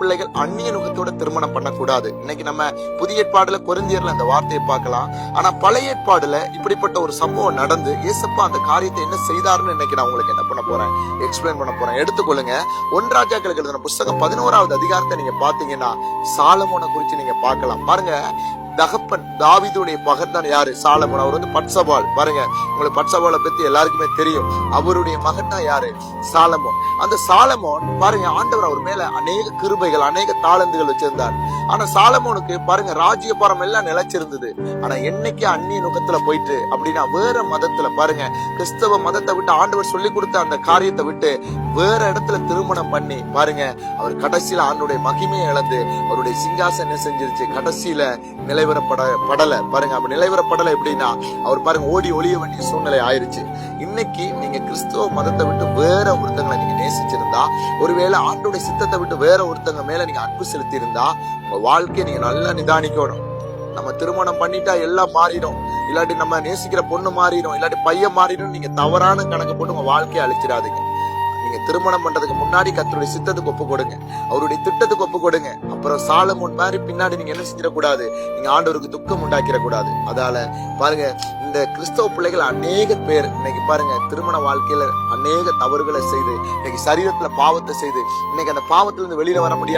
பிள்ளைகள் அந்நிய நுகத்தோட திருமணம் பண்ணக்கூடாது. இன்னைக்கு நம்ம புதிய ஏற்பாடுல குறைந்தியர்ல அந்த வார்த்தையை பார்க்கலாம். ஆனா பழைய ஏற்பாடுல இப்படிப்பட்ட ஒரு சம்பவம் நடந்து ஏசப்பா அந்த காரியத்தை என்ன செய்தாருன்னு இன்னைக்கு நான் உங்களுக்கு என்ன பண்ண போறேன்? எக்ஸ்பிளைன் பண்ண போறேன். எடுத்துக்கொள்ளுங்க. ஒன்றாஜாக்களுக்கு எழுதின புஸ்தகம் பதினோராவது அதிகாரத்தை நீங்க பாத்தீங்கன்னா சாலமோனை குறிச்சு நீங்க பார்க்கலாம். பாருங்க தகப்பன் தாவிதுடைய மகன் தான் யாரு? சாலமன். அவர் வந்து பட்சபால். பாருங்க உங்களுக்கு பட்சபாலை பத்தி எல்லாருக்குமே தெரியும். அவருடைய மகன் தான் யாரு? சாலமோன். அந்த சாலமோன் பாருங்க ஆண்டவர் அவர் மேல அநேக கிருபைகள் அநேக தாளந்துகள் வச்சிருந்தார். ஆனா சாலமோனுக்கு பாருங்க ராஜ்யபாரம் எல்லாம் நிலைச்சிருந்தது. ஆனா என்னைக்கு அந்நிய நுகத்துல போயிட்டு அப்படின்னா வேற மதத்துல பாருங்க கிறிஸ்தவ மதத்தை விட்டு ஆண்டவர் சொல்லி கொடுத்த அந்த காரியத்தை விட்டு வேற இடத்துல திருமணம் பண்ணி பாருங்க அவர் கடைசியில ஆண்டுடைய மகிமையை இழந்து அவருடைய சிங்காசனம் செஞ்சிருச்சு. கடைசியில நிலை நிலைவரப்பட படலை. பாருங்க அப்ப நிலைவரப்படலை எப்படின்னா அவர் பாருங்க ஓடி ஒளிய வேண்டிய சூழ்நிலை ஆயிருச்சு. இன்னைக்கு நீங்க கிறிஸ்துவ மதத்தை விட்டு வேற ஒருத்தங்களை நீங்க நேசிச்சிருந்தா ஒருவேளை ஆண்டோட சித்தத்தை விட்டு வேற ஒருத்தங்க மேல நீங்க அன்பு செலுத்தி இருந்தா உங்க வாழ்க்கையை நீங்க நல்லா நிதானிக்கணும். நம்ம திருமணம் பண்ணிட்டா எல்லாம் மாறிடும். இல்லாட்டி நம்ம நேசிக்கிற பொண்ணு மாறிடும். இல்லாட்டி பையன் மாறிடும். நீங்க தவறான கணக்கு போட்டு உங்க வாழ்க்கையை அழிச்சிடாதீங்க. நீங்க திருமணம் பண்றதுக்கு முன்னாடி கத்தருடைய சித்தத்துக்கு ஒப்பு கொடுங்க. அவருடைய திட்டத்துக்கு ஒப்பு கொடுங்க. அப்புறம் சாலமோன் மாதிரி பின்னாடி நீங்க என்ன செஞ்சிடக்கூடாது? நீங்க ஆண்டவருக்கு துக்கம் உண்டாக்கிட கூடாது அதால பாருங்க இந்த கிறிஸ்தவ பிள்ளைகள் அநேக பேர் இன்னைக்கு பாருங்க திருமண வாழ்க்கையில அநேக தவறுகளை செய்து இன்னைக்கு சரீரத்துல பாவத்தை செய்து இன்னைக்கு அந்த பாவத்திலிருந்து வெளியில வர முடியாது.